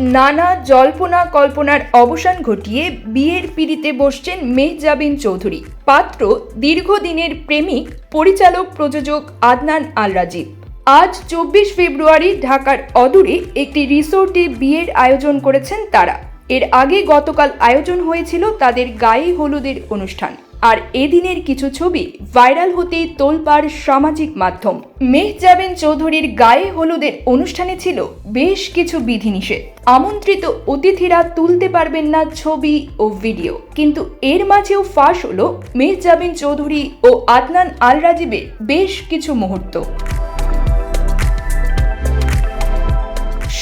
নানা জল্পনা কল্পনার অবসান ঘটিয়ে বিয়ের পিড়িতে বসছেন মেহজাবিন চৌধুরী। পাত্র, দীর্ঘদিনের প্রেমিক, পরিচালক, প্রযোজক আদনান আল রাজীব আজ চব্বিশ ফেব্রুয়ারি ঢাকার অদূরে একটি রিসোর্টে বিয়ের আয়োজন করেছেন তারা। এর আগে গতকাল আয়োজন হয়েছিল তাদের গায়ে হলুদের অনুষ্ঠান। আর এদিনের কিছু ছবি ভাইরাল হতেই তোলপাড় সামাজিক মাধ্যম। মেহজাবিন চৌধুরীর গায়ে হলুদের অনুষ্ঠানে ছিল বেশ কিছু বিধিনিষেধ। আমন্ত্রিত অতিথিরা তুলতে পারবেন না ছবি ও ভিডিও। কিন্তু এর মাঝেও ফাঁস হলো মেহজাবিন চৌধুরী ও আদনান আল রাজীবের বেশ কিছু মুহূর্ত।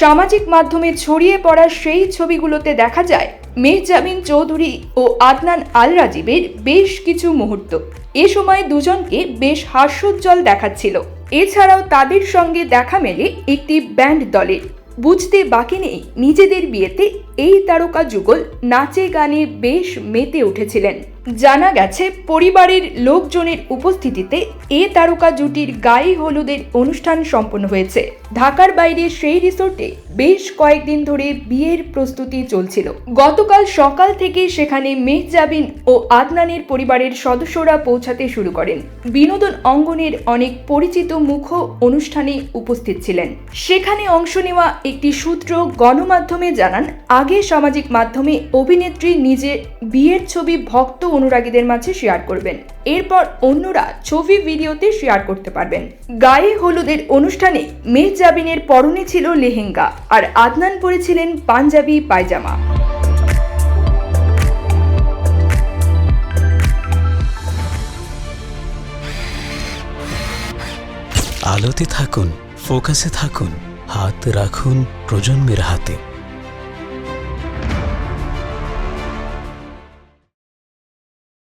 সামাজিক মাধ্যমে ছড়িয়ে পড়া সেই ছবিগুলোতে দেখা যায় মেহজাবিন চৌধুরী ও আদনান আল রাজীবের বেশ কিছু মুহূর্ত। এ সময় দুজনকে বেশ হাস্যোজ্জ্বল দেখাচ্ছিল। এছাড়াও তাদের সঙ্গে দেখা মেলে একটি ব্যান্ড দলের। বুঝতে বাকি নেই নিজেদের বিয়েতে এই তারকা যুগল নাচে গানে বেশ মেতে উঠেছিলেন। জানা গেছে পরিবারের লোকজনের উপস্থিতিতে এ তারকা জুটির গায়ে হলুদের অনুষ্ঠান সম্পন্ন হয়েছে। ঢাকার বাইরে সেই রিসোর্টে বেশ কয়েকদিন ধরে বিয়ের প্রস্তুতি চলছিল। গতকাল সকাল থেকে সেখানে মেহজাবিন ও আদনানের পরিবারের সদস্যরা পৌঁছাতে শুরু করেন। বিনোদন অঙ্গনের অনেক পরিচিত মুখ অনুষ্ঠানে উপস্থিত ছিলেন। সেখানে অংশ নেওয়া একটি সূত্র গণমাধ্যমে জানান, আগে সামাজিক মাধ্যমে অভিনেত্রী নিজে বিয়ের ছবি ভক্ত অনুরাগীদের মাঝে শেয়ার করবেন। এরপর অন্যরা ছবি, ভিডিওতে শেয়ার করতে পারবেন। গায়ে হলুদের অনুষ্ঠানে মেহজাবিনের পরনে ছিল লেহেঙ্গা আর আদনান পরেছিলেন পাঞ্জাবি, পায়জামা। আলোতে থাকুন, ফোকাসে থাকুন, হাত রাখুন প্রজন্মের হাতে।